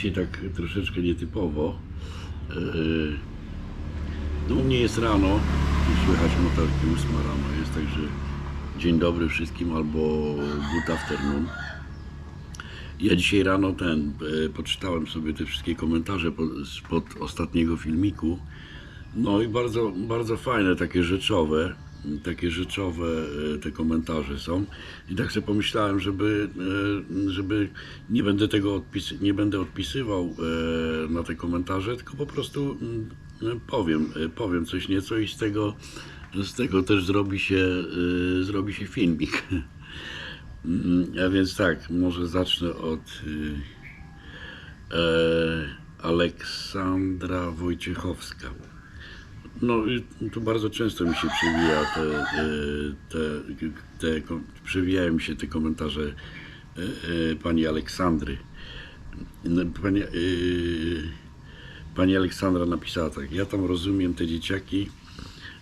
dzisiaj tak troszeczkę nietypowo. E, No u mnie jest rano, tu słychać motorki, 8 rano jest, także dzień dobry wszystkim albo good afternoon. Ja dzisiaj rano ten, e, poczytałem sobie te wszystkie komentarze po- spod ostatniego filmiku. No i bardzo, bardzo fajne, takie rzeczowe, takie rzeczowe e, te komentarze są. I tak sobie pomyślałem, żeby, e, żeby nie będę tego odpis, nie będę odpisywał e, na te komentarze, tylko po prostu mm, powiem, powiem coś nieco i z tego, z tego też zrobi się, zrobi się filmik. Mm, A więc tak, może zacznę od Aleksandra Wojciechowska. No, tu bardzo często mi się przewija te, y, te, te, ko- przewijają mi się te komentarze y, y, pani Aleksandry. No, Pani, pani Aleksandra napisała tak, ja tam rozumiem te dzieciaki,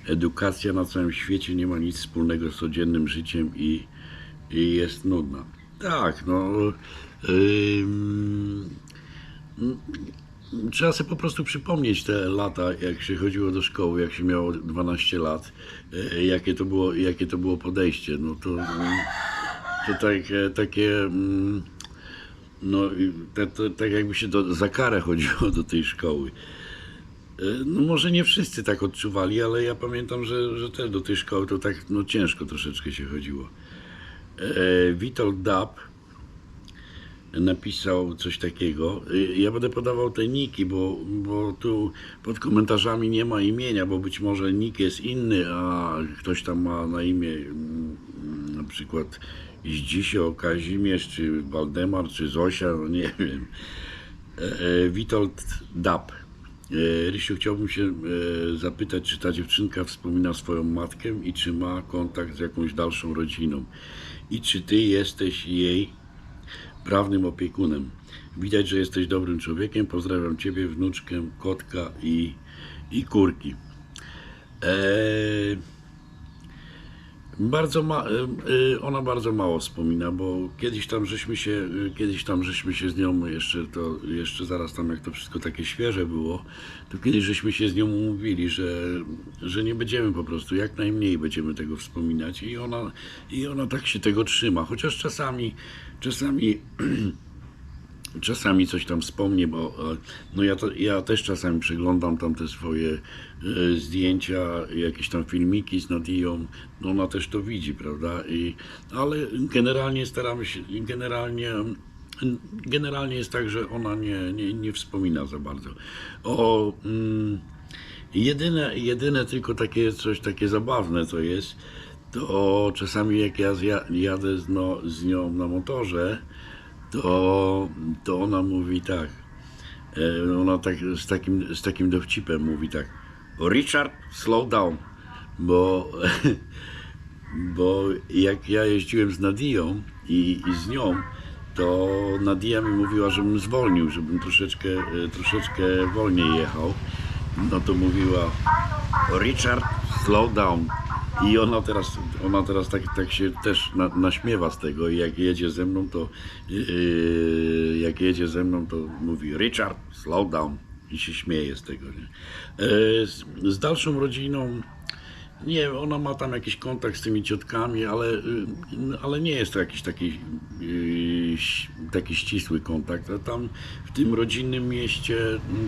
edukacja na całym świecie nie ma nic wspólnego z codziennym życiem i, i jest nudna. Tak, no. ym, Trzeba sobie po prostu przypomnieć te lata, jak się chodziło do szkoły, jak się miało 12 lat, e, jakie to było, jakie to było podejście. No to, mm, to takie, takie mm, no, tak jakby się do, za karę chodziło do tej szkoły. E, No może nie wszyscy tak odczuwali, ale ja pamiętam, że, że też do tej szkoły to tak no, ciężko troszeczkę się chodziło. E, Witold Dab napisał coś takiego. Y, Ja będę podawał te niki, bo, bo tu pod komentarzami nie ma imienia, bo być może nick jest inny, a ktoś tam ma na imię mm, na przykład Zdzisio, Kazimierz, czy Waldemar, czy Zosia, no nie wiem. E, e, Witold Dab. E, Rysiu, chciałbym się zapytać, czy ta dziewczynka wspomina swoją matkę i czy ma kontakt z jakąś dalszą rodziną. I czy ty jesteś jej prawnym opiekunem. Widać, że jesteś dobrym człowiekiem. Pozdrawiam Ciebie, wnuczkę, kotka i, i kurki. Eee, bardzo ma, e, e, ona bardzo mało wspomina, bo kiedyś tam żeśmy się, e, kiedyś tam żeśmy się z nią jeszcze to, jeszcze zaraz tam jak to wszystko takie świeże było, to kiedyś żeśmy się z nią umówili, że, że nie będziemy po prostu, jak najmniej będziemy tego wspominać i ona, i ona tak się tego trzyma, chociaż czasami, czasami czasami coś tam wspomnie, bo e, no ja, to, ja też czasami przeglądam tam te swoje e, zdjęcia, jakieś tam filmiki z Nadią, no ona też to widzi, prawda? I, ale generalnie staramy się, generalnie generalnie jest tak, że ona nie, nie, nie wspomina za bardzo. O, mm, jedyne, jedyne tylko takie coś takie zabawne to jest, to czasami jak ja jadę z, no, z nią na motorze, to, to ona mówi tak. e, Ona tak z takim, z takim dowcipem mówi tak. Richard, slow down. Bo, bo jak ja jeździłem z Nadią i, i z nią, to Nadia mi mówiła, żebym zwolnił, żebym troszeczkę, e, troszeczkę wolniej jechał. No to mówiła Richard, slow down. I ona teraz, ona teraz tak, tak się też na, naśmiewa z tego i jak jedzie ze mną, to yy, jak jedzie ze mną, to mówi Richard, slow down i się śmieje z tego. Nie? Yy, z, z dalszą rodziną, nie, ona ma tam jakiś kontakt z tymi ciotkami, ale, yy, ale nie jest to jakiś taki, yy, taki ścisły kontakt. A tam w tym rodzinnym mieście,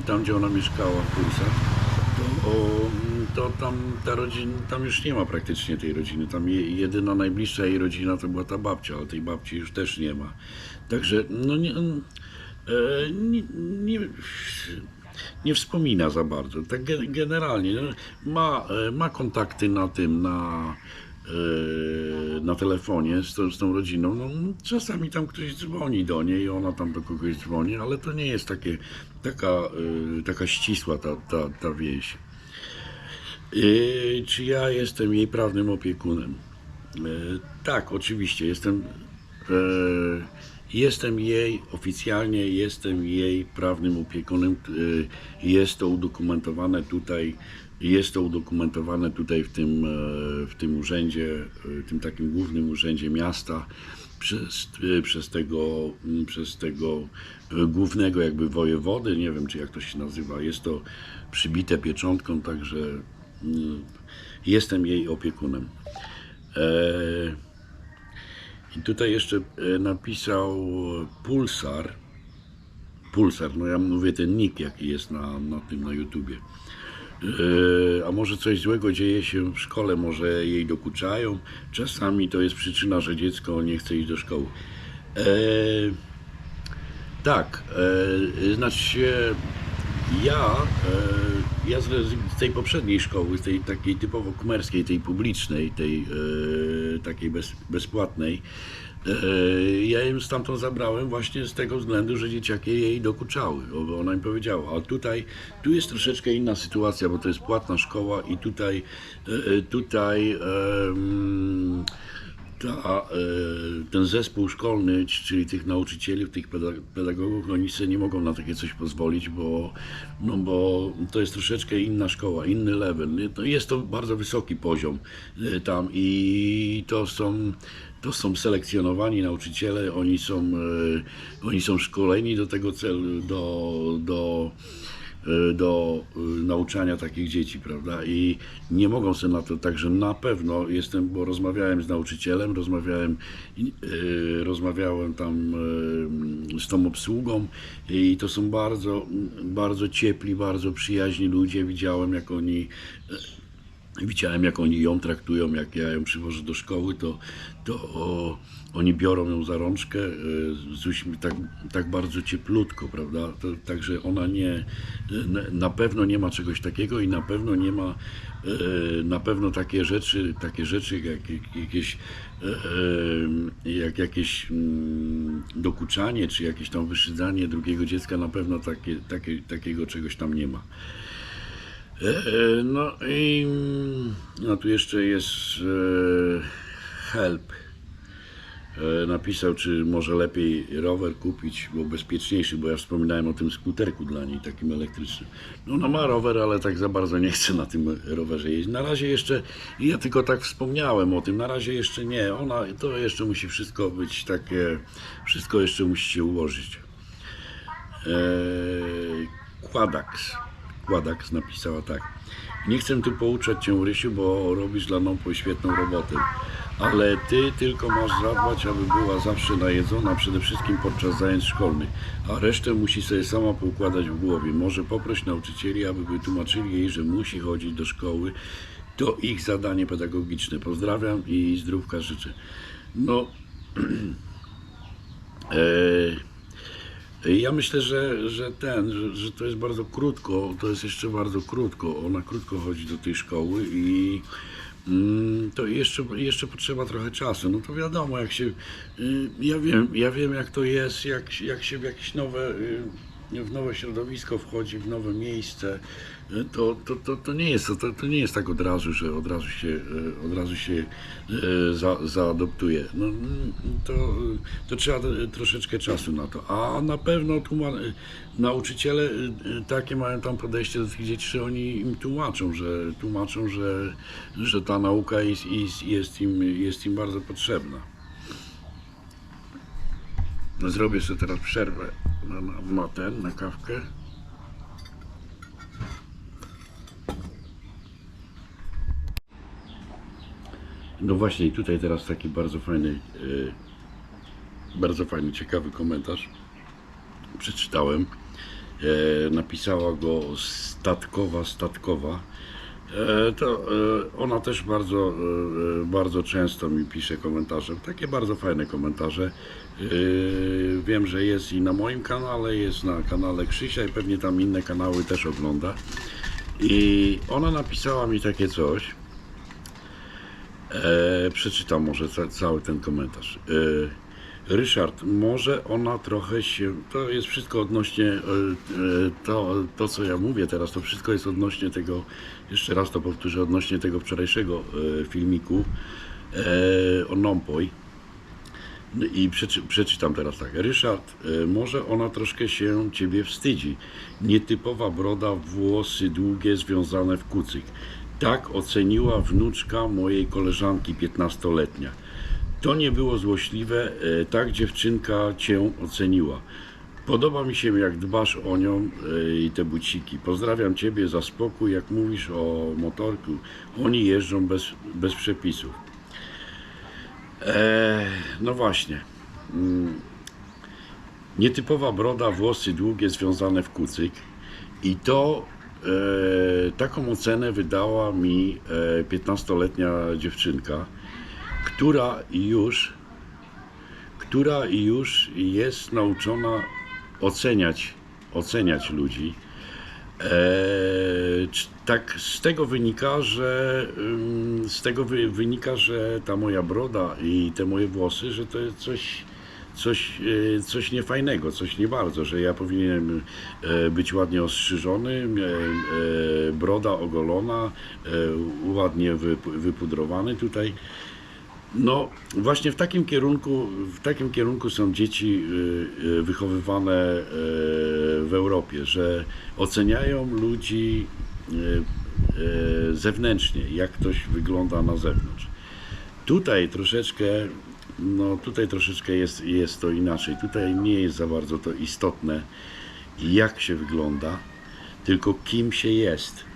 tam gdzie ona mieszkała w Kursach, to, o, to tam ta rodzina, tam już nie ma praktycznie tej rodziny. Tam je, jedyna najbliższa jej rodzina to była ta babcia, ale tej babci już też nie ma. Także no nie, e, nie, nie, nie wspomina za bardzo. Tak ge- generalnie no, ma, e, ma kontakty na tym, na, e, na telefonie z, tą- z tą rodziną. No, czasami tam ktoś dzwoni do niej ona tam do kogoś dzwoni, ale to nie jest takie, taka, taka ścisła ta, ta, ta więź. E, Czy ja jestem jej prawnym opiekunem? E, Tak, oczywiście. Jestem, e, Jestem jej, oficjalnie jestem jej prawnym opiekunem. y, Jest to udokumentowane tutaj, jest to udokumentowane tutaj w tym, e, w tym urzędzie, e, tym takim głównym urzędzie miasta przez, y, przez tego, mm, przez tego e, głównego jakby wojewody, nie wiem czy jak to się nazywa, jest to przybite pieczątką, także jestem jej opiekunem. E, I tutaj jeszcze e, napisał Pulsar, Pulsar, no ja mówię ten nick jaki jest na, na tym na YouTubie. E, A może coś złego dzieje się w szkole, może jej dokuczają. Czasami to jest przyczyna, że dziecko nie chce iść do szkoły. Tak, znaczy się ja, e, ja z, tej poprzedniej szkoły, z tej takiej typowo kumerskiej, tej publicznej, tej e, takiej bez, bezpłatnej, e, ja ją stamtąd zabrałem właśnie z tego względu, że dzieciaki jej dokuczały, bo ona mi powiedziała, a tutaj, tu jest troszeczkę inna sytuacja, bo to jest płatna szkoła i tutaj, tutaj ta, e, ten zespół szkolny, czyli tych nauczycieli, tych peda- pedagogów, oni sobie nie mogą na takie coś pozwolić, bo, no bo to jest troszeczkę inna szkoła, inny level. To jest to bardzo wysoki poziom e, tam i to są, to są selekcjonowani nauczyciele, oni są, e, oni są szkoleni do tego celu, do, do do y, nauczania takich dzieci, prawda? I nie mogą sobie na to, także na pewno jestem, bo rozmawiałem z nauczycielem, rozmawiałem, y, rozmawiałem tam y, z tą obsługą i to są bardzo, bardzo ciepli, bardzo przyjaźni ludzie. Widziałem, jak oni Widziałem, jak oni ją traktują, jak ja ją przywożę do szkoły, to, to o, oni biorą ją za rączkę e, z tak, tak bardzo cieplutko, prawda? Także ona nie, e, na, pewno nie ma czegoś takiego i na pewno nie ma, e, na pewno takie rzeczy, takie rzeczy jak, jak jakieś, e, e, jak jakieś mm, dokuczanie, czy jakieś tam wyszydzanie drugiego dziecka, na pewno takie, takie, takiego czegoś tam nie ma. E, No i no tu jeszcze jest e, help. E, Napisał, czy może lepiej rower kupić, bo bezpieczniejszy, bo ja wspominałem o tym skuterku dla niej, takim elektrycznym. No ona ma rower, ale tak za bardzo nie chce na tym rowerze jeździć. Na razie jeszcze, ja tylko tak wspomniałem o tym, na razie jeszcze nie. Ona, to jeszcze musi wszystko być takie, wszystko jeszcze musi się ułożyć. Eee, Kładaks. Kładaks napisała tak. Nie chcę tu pouczać Cię, Rysiu, bo robisz dla Nopo świetną robotę. Ale Ty tylko masz zadbać, aby była zawsze najedzona, przede wszystkim podczas zajęć szkolnych. A resztę musi sobie sama poukładać w głowie. Może poproś nauczycieli, aby wytłumaczyli jej, że musi chodzić do szkoły. To ich zadanie pedagogiczne. Pozdrawiam i zdrówka życzę. No... eee, ja myślę, że, że ten, że, że to jest bardzo krótko, to jest jeszcze bardzo krótko. Ona krótko chodzi do tej szkoły i mm, to jeszcze, jeszcze potrzeba trochę czasu. No to wiadomo, jak się. Y, ja wiem, ja wiem jak to jest, jak, jak się w jakieś nowe. Y, w nowe środowisko wchodzi, w nowe miejsce, y, to, to, to, to, nie jest, to, to nie jest tak od razu, że od razu się, y, od razu się y, za, zaadoptuje. No, to, to trzeba troszeczkę czasu na to. A na pewno tłuma- nauczyciele takie mają tam podejście do tych dzieci, że oni im tłumaczą, że tłumaczą, że, że ta nauka jest, jest, jest, im, jest im bardzo potrzebna. No, Zrobię sobie teraz przerwę na, na, na ten, na kawkę. No właśnie, tutaj teraz taki bardzo fajny, y, bardzo fajny, ciekawy komentarz przeczytałem. E, napisała go Statkowa Statkowa. E, to ona też bardzo, bardzo często mi pisze komentarze. Takie bardzo fajne komentarze. E, wiem, że jest i na moim kanale, jest na kanale Krzysia i pewnie tam inne kanały też ogląda. I ona napisała mi takie coś. E, przeczytam może ca, cały ten komentarz. E, Ryszard, może ona trochę się. To jest wszystko odnośnie. e, To, to, co ja mówię teraz, to wszystko jest odnośnie tego. Jeszcze raz to powtórzę, odnośnie tego wczorajszego e, filmiku e, o Nompoj. I przeczy, przeczytam teraz tak. Ryszard, e, może ona troszkę się ciebie wstydzi. Nietypowa broda, włosy długie, związane w kucyk. Tak oceniła wnuczka mojej koleżanki 15-letnia. To nie było złośliwe, e, tak dziewczynka cię oceniła. Podoba mi się, jak dbasz o nią e, i te buciki. Pozdrawiam Ciebie za spokój, jak mówisz o motorku. Oni jeżdżą bez, bez przepisów. E, no właśnie. Mm. Nietypowa broda, włosy długie, związane w kucyk. I to e, taką ocenę wydała mi e, 15-letnia dziewczynka, która już która już jest nauczona oceniać, oceniać ludzi. Eee, tak z tego wynika, że z tego wy, wynika, że ta moja broda i te moje włosy, że to jest coś, coś, e, coś niefajnego, coś nie bardzo, że ja powinienem e, być ładnie ostrzyżony, broda ogolona, ładnie wyp- wypudrowany tutaj. No, właśnie w takim kierunku, w takim kierunku są dzieci y, y, wychowywane y, w Europie, że oceniają ludzi zewnętrznie, jak ktoś wygląda na zewnątrz. Tutaj troszeczkę, no tutaj troszeczkę jest, jest to inaczej. Tutaj nie jest za bardzo to istotne, jak się wygląda, tylko kim się jest.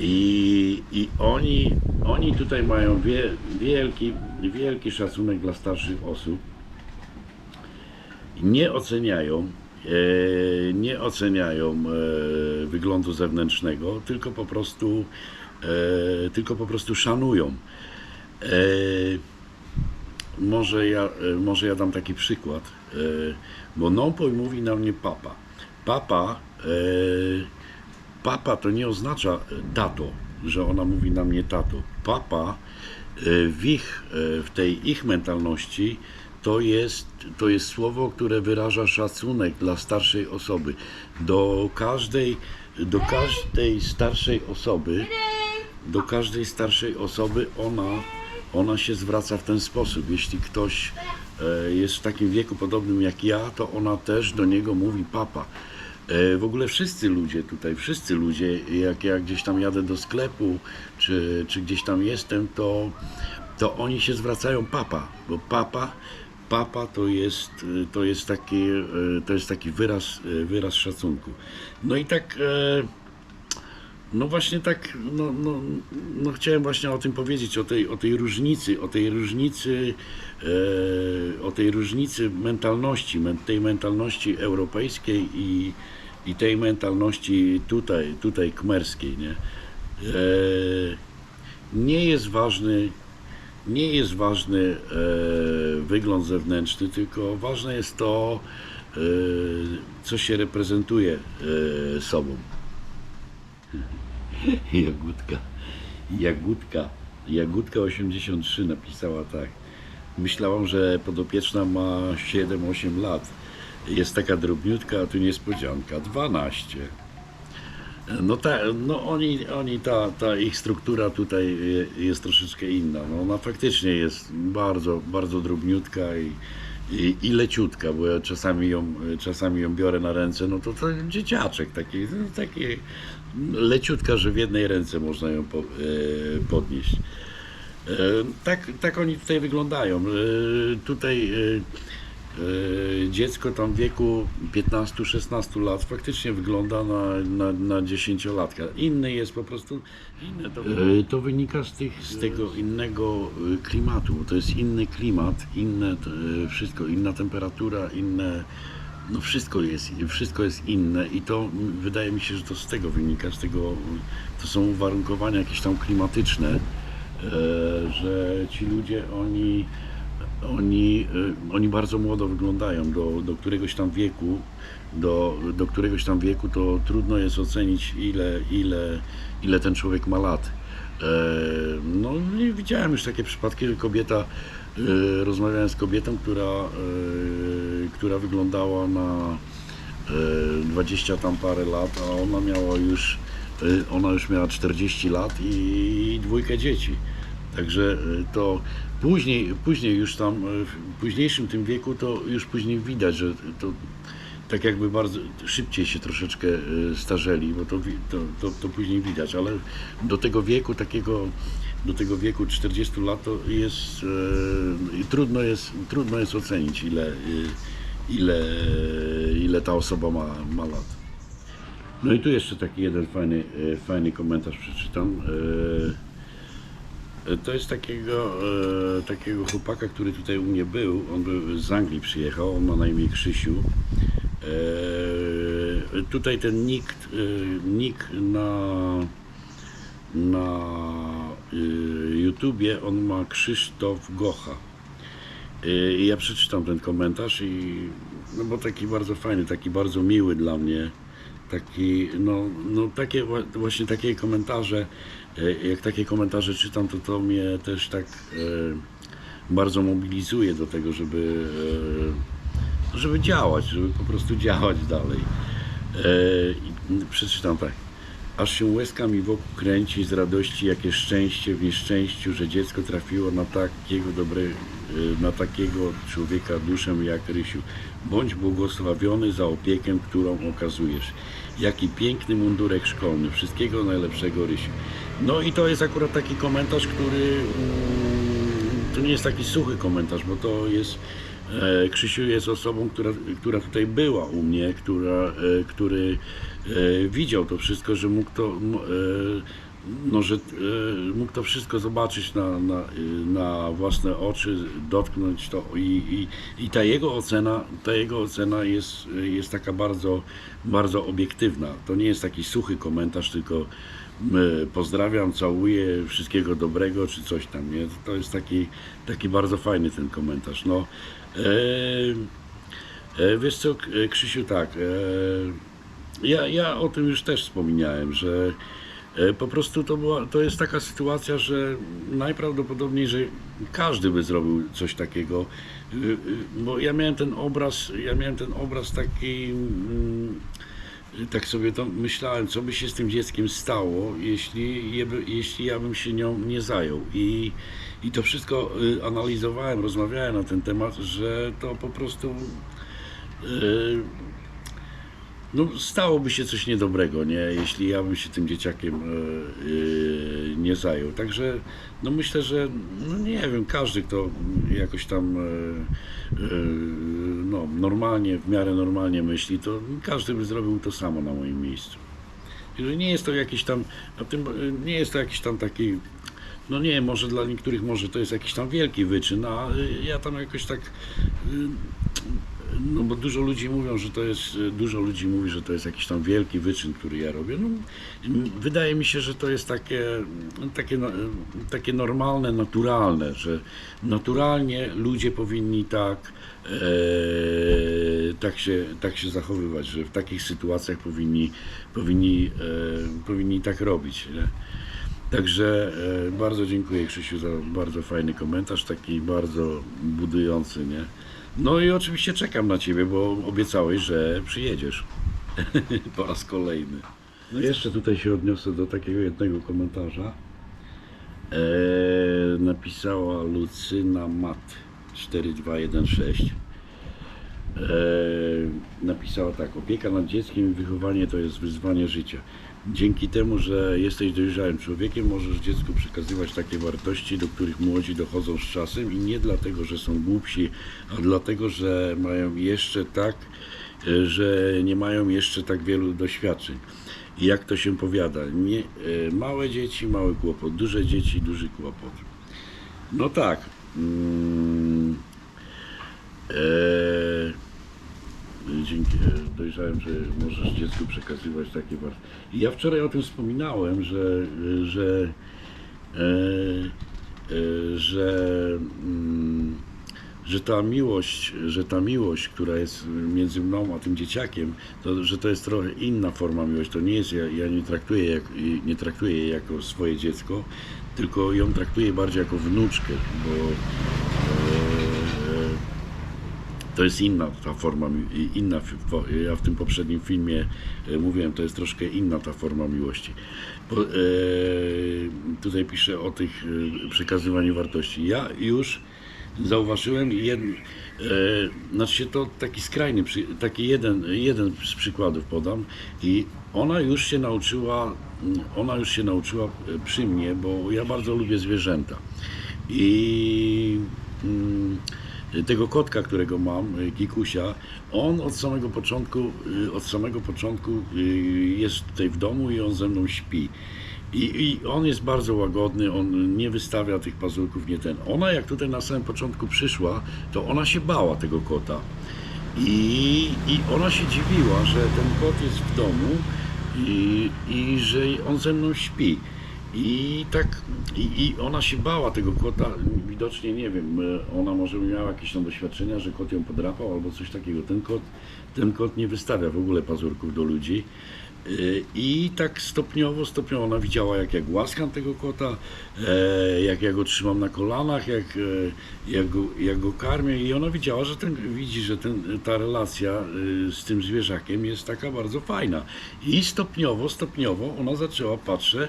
I, i oni, oni tutaj mają wie, wielki, wielki szacunek dla starszych osób. Nie oceniają, e, nie oceniają e, wyglądu zewnętrznego, tylko po prostu, e, tylko po prostu szanują. E, może ja, e, może ja dam taki przykład, e, bo Nopoj mówi na mnie papa. Papa, e, papa to nie oznacza e, tato, że ona mówi na mnie tato. Papa e, w, ich, e, w tej ich mentalności to jest, to jest słowo, które wyraża szacunek dla starszej osoby. Do każdej, do każdej starszej osoby do każdej starszej osoby ona, ona się zwraca w ten sposób. Jeśli ktoś jest w takim wieku podobnym jak ja, to ona też do niego mówi papa. E, W ogóle wszyscy ludzie tutaj, wszyscy ludzie, jak ja gdzieś tam jadę do sklepu, czy, czy gdzieś tam jestem, to, to oni się zwracają papa, bo papa, papa to jest, to jest taki, e, to jest taki wyraz, e, wyraz szacunku. No i tak e, no właśnie tak, no, no, no chciałem właśnie o tym powiedzieć, o tej, o tej różnicy, o tej różnicy, e, o tej różnicy mentalności, men, tej mentalności europejskiej i, i tej mentalności tutaj, tutaj kmerskiej, nie? E, nie jest ważny, nie jest ważny e, wygląd zewnętrzny, tylko ważne jest to, e, co się reprezentuje e, sobą. Jagódka. Jagódka. Jagódka 83 napisała tak. Myślałam, że podopieczna ma 7-8 lat. Jest taka drobniutka, a tu niespodzianka. 12. No, ta, no oni, oni ta, ta ich struktura tutaj je- jest troszeczkę inna. No ona faktycznie jest bardzo, bardzo drobniutka i, i, i leciutka, bo ja czasami ją, czasami ją biorę na ręce, no to to dzieciaczek taki, taki leciutka, że w jednej ręce można ją po, e, podnieść. E, tak, tak oni tutaj wyglądają. E, tutaj dziecko tam w wieku 15-16 lat faktycznie wygląda na, na, na 10-latka. Inny jest po prostu. Inne to, to wynika z, tych, z tego innego klimatu, bo to jest inny klimat, inne wszystko, inna temperatura, inne. No wszystko jest, wszystko jest inne i to wydaje mi się, że to z tego wynika, z tego to są uwarunkowania jakieś tam klimatyczne, e, że ci ludzie oni oni, e, oni bardzo młodo wyglądają do, do któregoś tam wieku, do, do któregoś tam wieku to trudno jest ocenić ile, ile, ile ten człowiek ma lat. E, No widziałem już takie przypadki, że kobieta, rozmawiałem z kobietą, która, która wyglądała na e, 20 tam parę lat, a ona miała już, e, ona już miała 40 lat i dwójkę dzieci. Także to później, później już tam, w późniejszym tym wieku to już później widać, że to tak jakby bardzo szybciej się troszeczkę starzeli, bo to, to, to, to później widać, ale do tego wieku takiego, do tego wieku 40 lat to jest, e, trudno jest, trudno jest ocenić ile, e, ile, ile ta osoba ma, ma lat. No i tu jeszcze taki jeden fajny, e, fajny komentarz przeczytam. E, To jest takiego, takiego chłopaka, który tutaj u mnie był. On był z Anglii przyjechał, on ma na imię Krzysiu. Tutaj ten nick, nick na, na YouTubie, on ma Krzysztof Gocha. E, I ja przeczytam ten komentarz i no bo taki bardzo fajny, taki bardzo miły dla mnie. Taki, no, no takie wła- właśnie takie komentarze, e, jak takie komentarze czytam, to to mnie też tak bardzo mobilizuje do tego, żeby, żeby działać, żeby po prostu działać dalej. Przeczytam tak. Aż się łezka mi wokół kręci z radości, jakie szczęście w nieszczęściu, że dziecko trafiło na takiego dobre, e, na takiego człowieka duszę jak Rysiu. Bądź błogosławiony za opiekę, którą okazujesz. Jaki piękny mundurek szkolny. Wszystkiego najlepszego Rysiu. No i to jest akurat taki komentarz, który mm, to nie jest taki suchy komentarz, bo to jest Krzysiu jest osobą, która, która tutaj była u mnie, która, e, który e, widział to wszystko, że mógł to, e, no, że e, mógł to wszystko zobaczyć na, na, e, na własne oczy, dotknąć to i, i, i ta jego ocena, ta jego ocena jest, jest taka bardzo, bardzo obiektywna. To nie jest taki suchy komentarz, tylko e, pozdrawiam, całuję, wszystkiego dobrego, czy coś tam, nie? To jest taki, taki bardzo fajny ten komentarz. No, e, e, wiesz co, Krzysiu, tak, e, ja, ja o tym już też wspomniałem, że po prostu to, była, to jest taka sytuacja, że najprawdopodobniej, że każdy by zrobił coś takiego, bo ja miałem ten obraz, ja miałem ten obraz taki, mm, tak sobie to myślałem, co by się z tym dzieckiem stało, jeśli, jeśli ja bym się nią nie zajął. I, I to wszystko y, analizowałem, rozmawiałem na ten temat, że to po prostu y, no, stałoby się coś niedobrego, nie? jeśli ja bym się tym dzieciakiem e, nie zajął. Także no myślę, że no nie wiem, każdy, kto jakoś tam e, no, normalnie, w miarę normalnie myśli, to każdy by zrobił to samo na moim miejscu. Że nie jest to jakiś tam, a tym, nie jest to jakiś tam taki, no nie może dla niektórych może to jest jakiś tam wielki wyczyn, a ja tam jakoś tak no bo dużo ludzi mówią, że to jest, dużo ludzi mówi, że to jest jakiś tam wielki wyczyn, który ja robię. No, wydaje mi się, że to jest takie, takie, no, takie normalne, naturalne, że naturalnie ludzie powinni tak, e, tak, się, tak się zachowywać, że w takich sytuacjach powinni, powinni, e, powinni tak robić. Nie? Także e, bardzo dziękuję Krzysiu za bardzo fajny komentarz, taki bardzo budujący, nie? No i oczywiście czekam na Ciebie, bo obiecałeś, że przyjedziesz po raz kolejny. No jeszcze tutaj się odniosę do takiego jednego komentarza. E, napisała Lucyna Mat 4216. E, napisała tak, opieka nad dzieckiem i wychowanie to jest wyzwanie życia. Dzięki temu, że jesteś dojrzałym człowiekiem, możesz dziecku przekazywać takie wartości, do których młodzi dochodzą z czasem i nie dlatego, że są głupsi, a dlatego, że mają jeszcze tak, e, że nie mają jeszcze tak wielu doświadczeń. Jak to się powiada, nie, e, małe dzieci, mały kłopot, duże dzieci, duży kłopot. No tak. Mm, e, dzięki, dojrzałem, że możesz dziecku przekazywać takie wartości. I ja wczoraj o tym wspominałem, że, że, e, e, że, mm, że ta miłość, że ta miłość, która jest między mną a tym dzieciakiem, to, że to jest trochę inna forma miłości. To nie jest, ja, ja nie traktuję jak, nie traktuję jej jako swoje dziecko, tylko ją traktuję bardziej jako wnuczkę, bo to jest inna ta forma, inna, ja w tym poprzednim filmie e, mówiłem, to jest troszkę inna ta forma miłości. Bo, e, tutaj piszę o tych e, przekazywaniu wartości. Ja już zauważyłem jeden, e, znaczy to taki skrajny, taki jeden, jeden z przykładów podam i ona już się nauczyła, mm, ona już się nauczyła e, przy mnie, bo ja bardzo lubię zwierzęta i mm, tego kotka, którego mam, y, Kikusia, on od samego początku, y, od samego początku y, jest tutaj w domu i on ze mną śpi. I, I on jest bardzo łagodny, on nie wystawia tych pazurków, nie ten. Ona jak tutaj na samym początku przyszła, to ona się bała tego kota. I, i ona się dziwiła, że ten kot jest w domu i, i że on ze mną śpi. I tak, i, i ona się bała tego kota, widocznie nie wiem, e, ona może miała jakieś tam doświadczenia, że kot ją podrapał albo coś takiego. Ten kot, ten kot nie wystawia w ogóle pazurków do ludzi. Y, I tak stopniowo, stopniowo ona widziała, jak ja głaskam tego kota, e, jak ja go trzymam na kolanach, jak, e, jak, go, jak go karmię i ona widziała, że ten, widzi, że ten, ta relacja z tym zwierzakiem jest taka bardzo fajna. I stopniowo, stopniowo ona zaczęła, patrzę, e,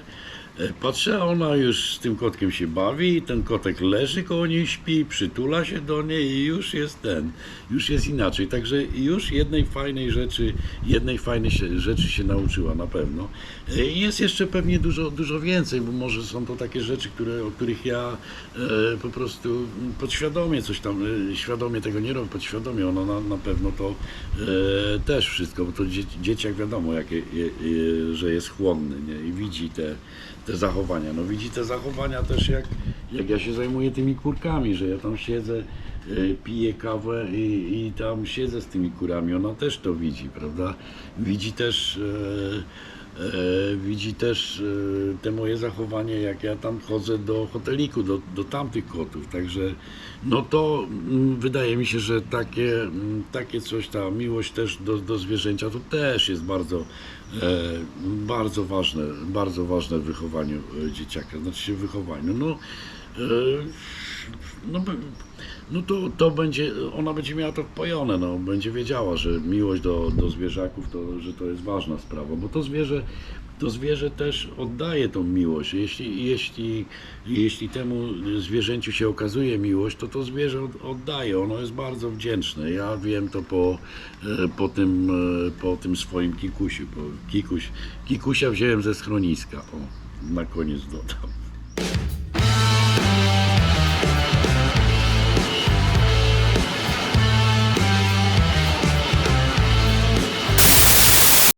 patrzę, ona już z tym kotkiem się bawi, ten kotek leży koło niej, śpi, przytula się do niej i już jest ten, już jest inaczej. Także już jednej fajnej rzeczy, jednej fajnej rzeczy się nauczyła na pewno. E, Jest jeszcze pewnie dużo, dużo więcej, bo może są to takie rzeczy, które, o których ja e, po prostu podświadomie coś tam, e, świadomie tego nie robię, podświadomie ona na, na pewno to e, też wszystko, bo to dzie, dzieciak wiadomo, je, je, że jest chłonny nie? i widzi te, te zachowania. No widzi te zachowania też jak, jak ja się zajmuję tymi kurkami, że ja tam siedzę, e, piję kawę i, i tam siedzę z tymi kurami, ona też to widzi, prawda? Widzi też e, e, widzi też te moje zachowanie, jak ja tam chodzę do hoteliku, do, do tamtych kotów, także no to mm, wydaje mi się, że takie, mm, takie coś, ta miłość też do, do zwierzęcia, to też jest bardzo, bardzo ważne, bardzo ważne w wychowaniu e, dzieciaka, znaczy się wychowaniu, no e, no, no to, to będzie, ona będzie miała to wpojone, no, będzie wiedziała, że miłość do, do zwierzaków, to, że to jest ważna sprawa, bo to zwierzę, to zwierzę też oddaje tą miłość. Jeśli, jeśli, jeśli temu zwierzęciu się okazuje miłość, to to zwierzę od- oddaje, ono jest bardzo wdzięczne. Ja wiem to po, e, po, tym, e, po tym swoim kikusiu. Po kikuś, kikusia wziąłem ze schroniska, o, na koniec dodam.